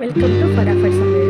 Welcome to Farah Farsangir.